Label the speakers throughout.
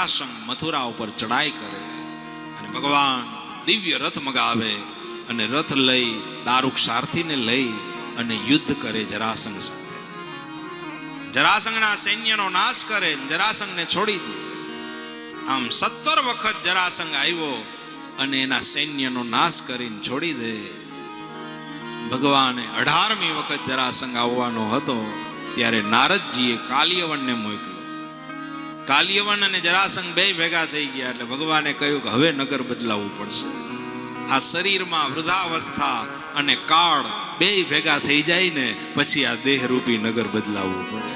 Speaker 1: જરાસંઘ મથુરા ઉપર ચડાઈ કરે અને ભગવાન દિવ્ય રથ મગાવે અને રથ લઈ દારૂક સારથીને લઈ અને યુદ્ધ કરે જરાસંઘ સાથે. જરાસંગના સૈન્યનો નાશ કરે જરાસંઘને છોડી દે. આમ સત્તર વખત જરાસંઘ આવ્યો અને એના સૈન્યનો નાશ કરીને છોડી દે. ભગવાને અઢારમી વખત જરાસંઘ આવવાનો હતો, ત્યારે નારદજીએ કાલિયવનને મોકલ્યો. કાલિયવન અને જરાસંઘ બે ભેગા થઈ ગયા એટલે ભગવાને કહ્યું કે હવે નગર બદલાવવું પડશે. આ શરીરમાં વૃદ્ધાવસ્થા અને કાળ બે ભેગા થઈ જાય ને પછી આ દેહરૂપી નગર બદલાવવું પડે?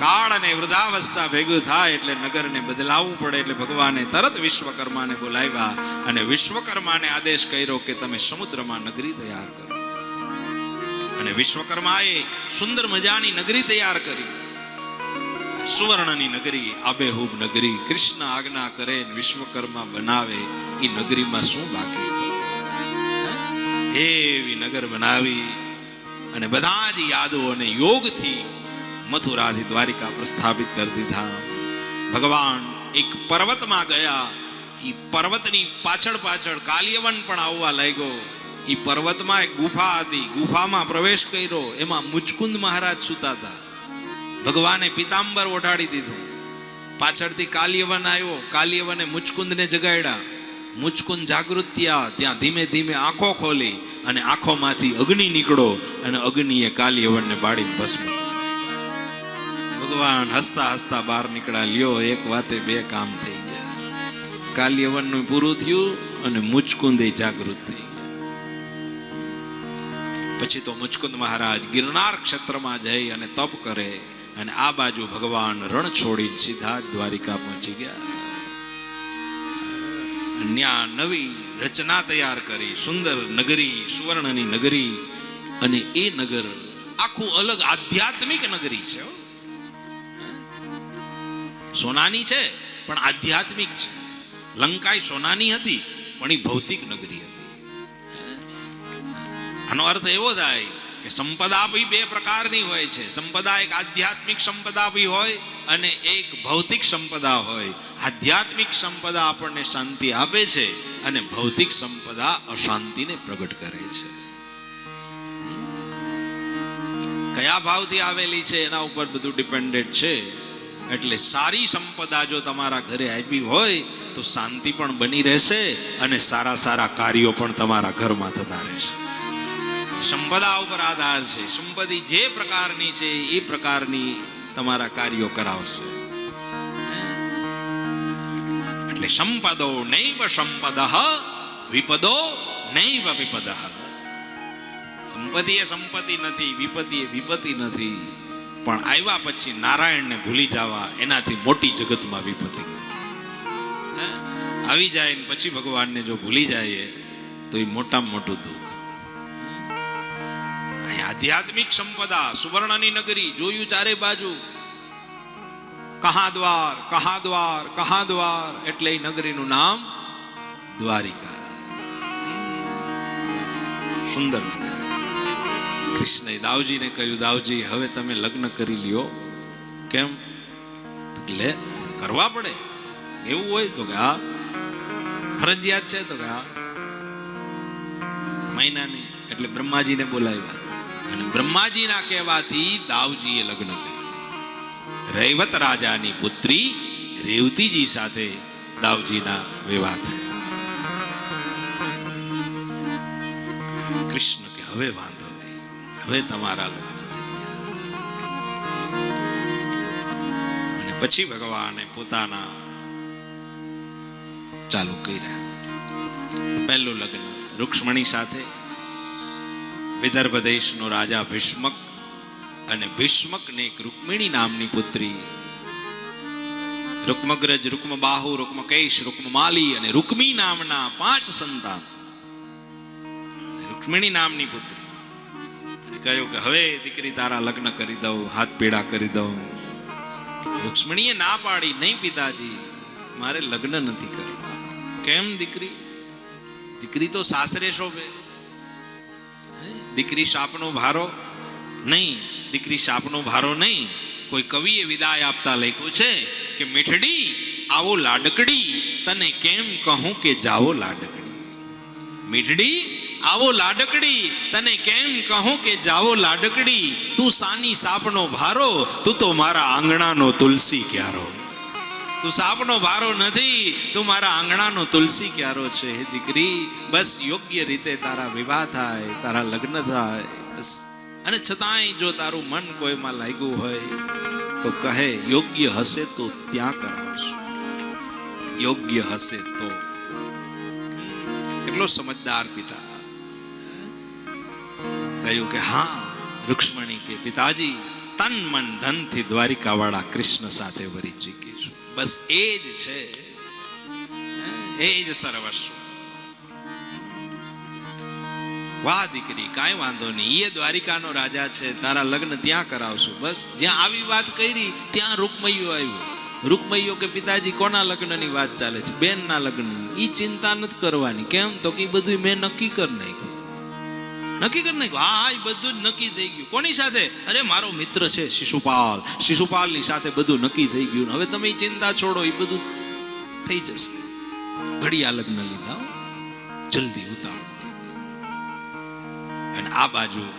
Speaker 1: કાળ અને વૃદ્ધાવસ્થા ભેગું થાય એટલે નગરને બદલાવવું પડે એટલે ભગવાને તરત વિશ્વકર્માને બોલાવ્યા અને વિશ્વકર્માને આદેશ કર્યો કે તમે સમુદ્રમાં નગરી તૈયાર કરો. અને વિશ્વકર્માએ સુંદર મજાની નગરી તૈયાર કરી. સુવર્ણની નગરી આબેહૂબ નગરી કૃષ્ણ આજ્ઞા કરે વિશ્વકર્મા બનાવે એ નગરીમાં શું બાકી? એવી નગર બનાવી અને બધા જ યાદો અને યોગથી મથુરાથી દ્વારિકા પ્રસ્થાપિત કરી દીધા. ભગવાન એક પર્વતમાં ગયા એ પર્વતની પાછળ પાછળ કાલિયવન પણ આવવા લાગ્યો. એ પર્વતમાં એક ગુફા હતી, ગુફામાં પ્રવેશ કર્યો, એમાં મુચકુંદ મહારાજ સુતા હતા. ભગવાને પિતાંબર ઓઢાડી દીધું. પાછળથી કાલ્યવન આવ્યો. કાલ્યવને મુચકુંદને જગાડ્યા. મુચકુંદ જાગૃત થયા. ત્યાં ધીમે ધીમે આંખો ખોલી અને આંખોમાંથી અગ્નિ નીકળો અને અગ્નિએ કાલ્યવનને બાળીને ભસ્મ ભગવાન હસતા હસતા બહાર નીકળ્યા. લ્યો, એક વાતે બે કામ થઈ ગયા. કાલ્યવનનું પૂરું થયું અને મુચકુંદ જાગૃત થઈ ગયા. પછી તો મુચકુંદ મહારાજ ગિરનાર ક્ષેત્રમાં જઈ અને તપ કરે. અને આ બાજુ ભગવાન રણ છોડી સીધા દ્વારિકા પહોંચી ગયા. ત્યાં નવી રચના તૈયાર કરી, સુંદર નગરી, સુવર્ણની નગરી અને એ નગર આખું અલગ આધ્યાત્મિક નગરી છે. સોનાની છે, પણ આધ્યાત્મિક છે. લંકાઈ સોનાની હતી, પણ એ ભૌતિક નગરી હતી. આનો અર્થ એવો થાય કે સંપદા બી બે પ્રકારની હોય છે. સંપદા એક આધ્યાત્મિક સંપદા બી હોય અને એક ભૌતિક સંપદા હોય. આધ્યાત્મિક સંપદા આપણને શાંતિ આપે છે અને ભૌતિક સંપદા અશાંતિને પ્રગટ કરે છે. કયા ભાવથી આવેલી છે એના ઉપર બધું ડિપેન્ડેડ છે. એટલે સારી સંપદા જો તમારા ઘરે આવી હોય તો શાંતિ પણ બની રહેશે અને સારા સારા કાર્યો પણ તમારા ઘરમાં થતા રહેશે. સંપદા ઉપર આધાર છે. સંપત્તિ જે પ્રકારની છે, એ પ્રકારની તમારા કાર્યો કરાવશે. એટલે સંપદો નૈવ સંપદ, વિપદો નૈવ વિપદ. સંપત્તિ એ સંપત્તિ નથી વિપત્તિ એ વિપત્તિ નથી. પણ આવ્યા પછી નારાયણને ભૂલી જવા, એનાથી મોટી જગતમાં વિપત્તિ. આવી જાય પછી ભગવાનને જો ભૂલી જાય તો એ મોટામાં મોટું દુઃખ. આધ્યાત્મિક સંપદા, સુવર્ણની નગરી, જોયું ચારે બાજુ. કહા દ્વાર કહા દ્વાર કહા દ્વાર એટલે એ નગરીનું નામ દ્વારિકા. સુંદર નગરી. કૃષ્ણએ દાવજીને કહ્યું, દાવજી, હવે તમે લગ્ન કરી લ્યો. કેમ? લે, કરવા પડે. એવું હોય તો કે, હા. ફરજિયાત છે તો કે, હા. મહિનાની, એટલે બ્રહ્માજીને બોલાવ્યા. અને બ્રહ્માજીના કહેવાથી દાવજીએ લગ્ન કર્યું. રૈવત રાજાની પુત્રી રેવતીજી સાથે દાવજીના વિવાહ થયા. કૃષ્ણ કે, હવે વાંધો હવે તમારા લગ્ન અને પછી ભગવાને પોતાના ચાલુ કર્યા. પહેલું લગ્ન રૂક્ષ્મણી સાથે વિદર્ભ દેશનો રાજા ભીષ્મક અને ભીષ્મકને એક રૂકમિણી નામની પુત્રી. રૂક્મગ્રજ, રૂક્મબાહુ, રૂક્મકેશ, રૂક્મમાલી અને રૂકમી નામના પાંચ સંતાન. રૂકમિણી નામની પુત્રી. કહ્યું કે હવે દીકરી તારા લગ્ન કરી દઉં, હાથ પીડા કરી દઉં. રૂક્ષ્મણીએ ના પાડી, નહીં પિતાજી, મારે લગ્ન નથી કરવા કેમ દીકરી? દીકરી તો સાસરે શોભે. દીકરી શાપનો ભારો નહીં, દીકરી શાપનો ભારો નહીં. કોઈ કવિએ વિદાય આપતા લખ્યું છે કે મીઠડી, આવો લાડકડી, તને કેમ કહું કે જાવો લાડકડી? મીઠડી, આવો લાડકડી, તને કેમ કહું કે જાવો લાડકડી? તું સાની સાપનો ભારો, તું તો મારા આંગણાનો તુલસી ક્યારો? તું સાપનો ભારો નથી, તું મારા આંગણાનો તુલસી ક્યારો છે? હે દીકરી, બસ યોગ્ય રીતે તારા વિવાહ થાય, તારા લગ્ન થાય, બસ. અને છતાંય જો તારું મન કોઈમાં લાગ્યું હોય, તો કહે, યોગ્ય હશે તો ત્યાં કરાવશું. યોગ્ય હશે તો. કેટલો સમજદાર પિતા. કહ્યું કે, હા, રૂક્ષ્મણી કે પિતાજી, તન મન ધનથી દ્વારિકાવાળા કૃષ્ણ સાથે વરી ચૂકીશું. બસ એ જ છે. એ જ સર્વસ્વ. વાહ દીકરી, કાંઈ વાંધો નહીં. એ દ્વારિકાનો રાજા છે. તારા લગ્ન ત્યાં કરાવશું. બસ, જ્યાં આવી વાત કરી, ત્યાં રૂકમૈયો આવ્યો. રૂકમૈયો કે, પિતાજી, કોના લગ્નની વાત ચાલે છે? બેનના લગ્ન એ ચિંતા નથી કરવાની. કેમ? તો કે બધું મેં નક્કી કરી નાખ્યું. નક્કી કરી નાખ્યું. હા હા બધું જ નક્કી થઈ ગયું. કોની સાથે? અરે, મારો મિત્ર છે, શિશુપાલ. શિશુપાલની સાથે બધું નક્કી થઈ ગયું. હવે તમે ચિંતા છોડો, એ બધું થઈ જશે. ઘડિયા લગ્ન લીધા જલ્દી ઉતાવળ અને આ બાજુ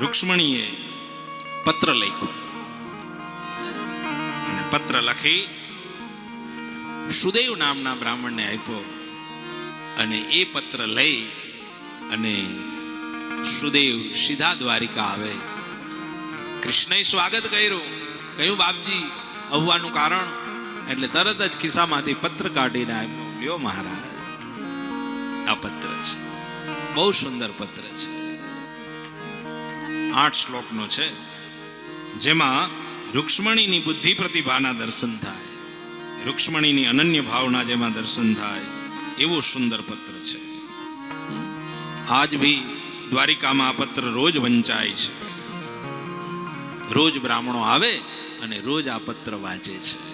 Speaker 1: રૂક્ષ્મણીએ પત્ર લખ્યો. અને પત્ર લખી સુદેવ નામના બ્રાહ્મણને આપ્યો. અને એ પત્ર લઈ અને સુદેવ સીધા દ્વારિકા આવે કૃષ્ણએ સ્વાગત કર્યું કહ્યું બાપજી આવવાનું કારણ એટલે તરત જ ખિસ્સામાંથી પત્ર કાઢીને આપ્યો મહારાજ આ પત્ર છે બહુ સુંદર પત્ર છે આઠ શ્લોકનો છે જેમાં રૂક્ષ્મણીની બુદ્ધિ પ્રતિભાના દર્શન થાય રૂક્ષ્મણીની અનન્ય ભાવના જેમાં દર્શન થાય એવો સુંદર પત્ર છે આજ ભી દ્વારિકામાં આ પત્ર રોજ વંચાય છે. રોજ બ્રાહ્મણો આવે અને રોજ આ પત્ર વાંચે છે.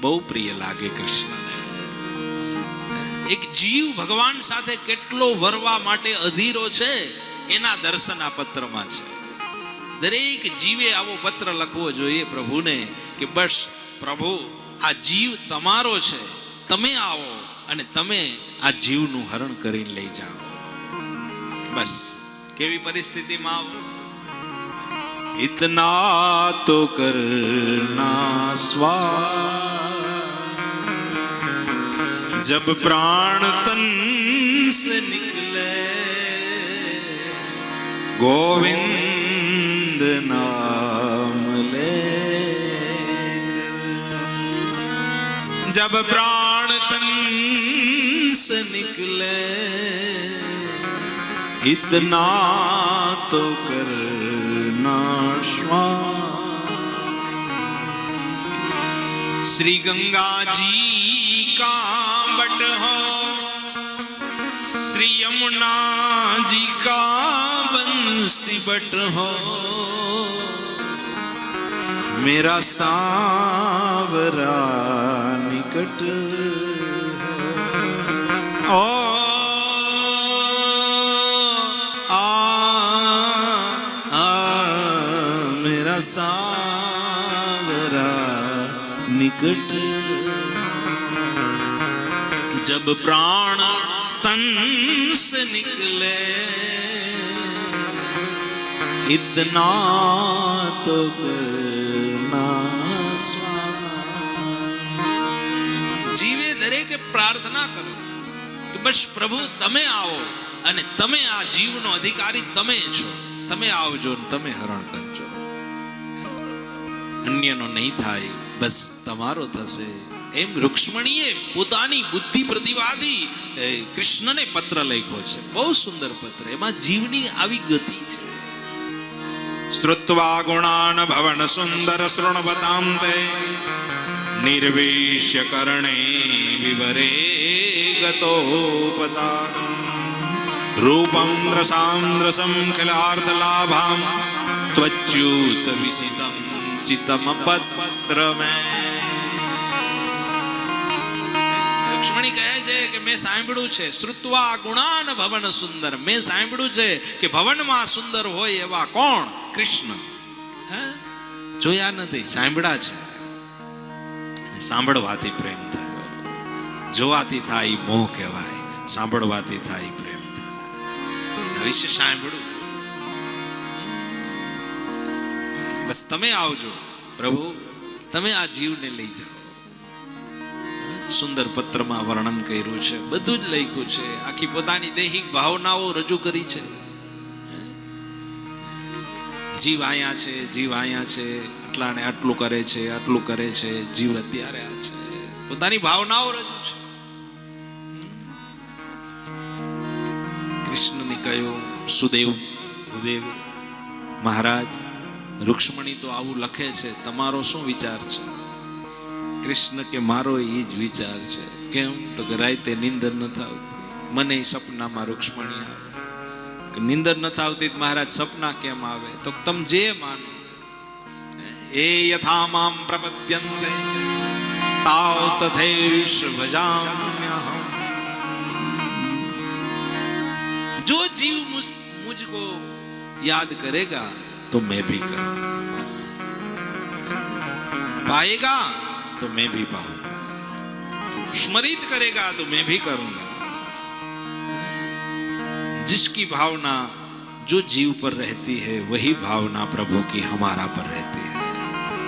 Speaker 1: બહુ પ્રિય લાગે કૃષ્ણને. એક જીવ ભગવાન સાથે કેટલો વરવા માટે અધીરો છે, એના દર્શન આ પત્રમાં છે. દરેક જીવે આવો પત્ર લખવો જોઈએ પ્રભુને કે બસ પ્રભુ, આ જીવ તમારો છે, તમે આવો અને તમે આ જીવનું હરણ કરીને લઈ જાઓ. બસ. કેવી પરિસ્થિતિમાં આવું? ઇતના તો કરના સ્વા જબ પ્રાણ તન સે નિકલે ગોવિંદ નામ લે. જબ પ્રાણ તન સે નિકલે इतना तो करना श्री गंगा जी का बट हो श्री यमुना जी का बंसी बट हो मेरा सांवरा निकट ओ मेरा सांवरा निकट जब प्राण तन से निकले इतना तो करना જીવે દરેકે પ્રાર્થના કરો કે બસ પ્રભુ તમે આવો અને તમે આ જીવનો અધિકારી તમે છો તમે આવજો ને તમે હરણ કરજો અન્યનો નહીં થાય, બસ તમારો થશે. એમ રૂક્ષ્મણીએ પોતાની બુદ્ધિ પ્રતિવાદી કૃષ્ણને પત્ર લખ્યો છે. બહુ સુંદર પત્ર. એમાં જીવની આવી ગતિ છે. શ્રુત્વા ગુણાન ભવન સુંદર શૃણવતામ તે. નિર્વેશ્ય કર્ણે વિવરે ગતોપતા. રૂપમ રસામ ખિલાર્થ લાભામ, ત્વચ્યુત વિસિતમ. ચિતમ પત્ર લક્ષ્મણી કહે છે કે મેં સાંભળ્યું છે શ્રુત્વા ગુણાન ભવન સુંદર મેં સાંભળ્યું છે કે ભવનમાં સુંદર હોય એવા કોણ કૃષ્ણ? જોયા નથી સાંભળ્યા છે સાંભળવાથી પ્રેમ થયો જોવાથી થાય મોહ કહેવાય સાંભળવાથી થાય પ્રેમ થાય વિશે સાંભળું બસ તમે આવજો. પ્રભુ તમે આ જીવને લઈ જાઓ. સુંદર પત્રમાં વર્ણન કર્યું છે. બધું જ લખ્યું છે. આખી પોતાની દૈહિક ભાવનાઓ રજૂ કરી છે. જીવ આયા છે જીવ આયા છે. આટલાને આટલું કરે છે આટલું કરે છે. જીવ અત્યારે આ છે. પોતાની ભાવનાઓ રજૂ છે. કૃષ્ણને કહ્યું સુદેવ ભૂદેવ મહારાજ રુક્ષ્મણી તો આવું લખે છે, તમારો શું વિચાર છે? કૃષ્ણ કે મારો એ જ વિચાર છે. કેમ? તો કે નિંદર ન આવતી મને સપનામાં રુક્ષ્મણી આવે. નિંદર નથી આવતી મહારાજ સપના કેમ આવે? તો તમે જે માનો. એ યથા મામ પ્રપદ્યંતે તાવ તથૈશ ભજામ્યહમ. જો જીવ મુજકો યાદ કરેગા तो मैं भी करूँगा। पाएगा तो मैं भी पाऊँगा। स्मरित करेगा तो मैं भी करूँगा। जिसकी भावना जो जीव पर रहती है, वही भावना प्रभु की हमारा पर रहती है।